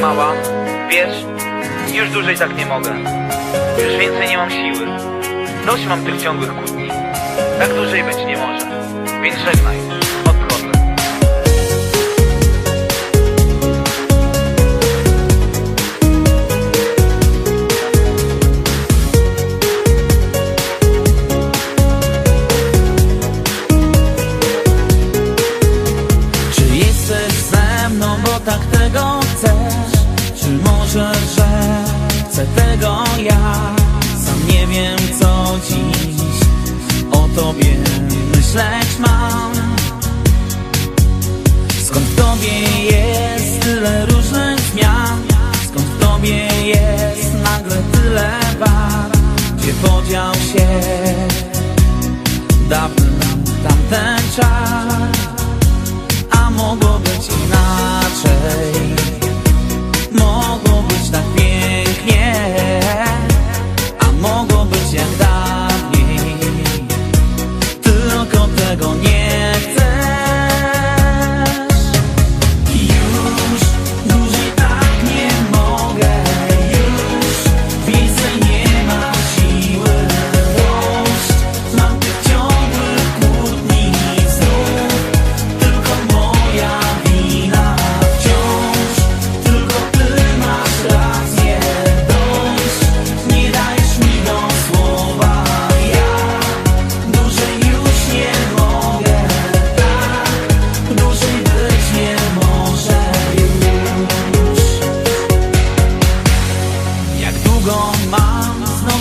mała, wiesz, już dłużej tak nie mogę. Już więcej nie mam siły. Dość mam tych ciągłych kłótni. Tak dłużej być nie może. Więc żegnaj. Chcesz? Czy może, że chcę tego ja? Sam nie wiem co dziś o tobie myśleć mam Skąd w tobie jest tyle różnych zmian? Skąd w tobie jest nagle tyle barw? Gdzie podział się dawny tamten czas? A mogło być inaczej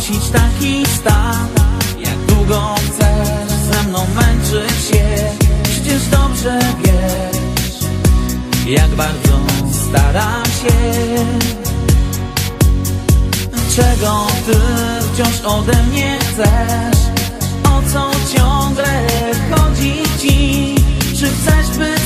mam znosić taki stan? Jak długo chcesz ze mną męczyć się? Przecież dobrze wiesz, jak bardzo staram się. Czego ty wciąż ode mnie chcesz? O co ciągle chodzi ci? Czy chcesz być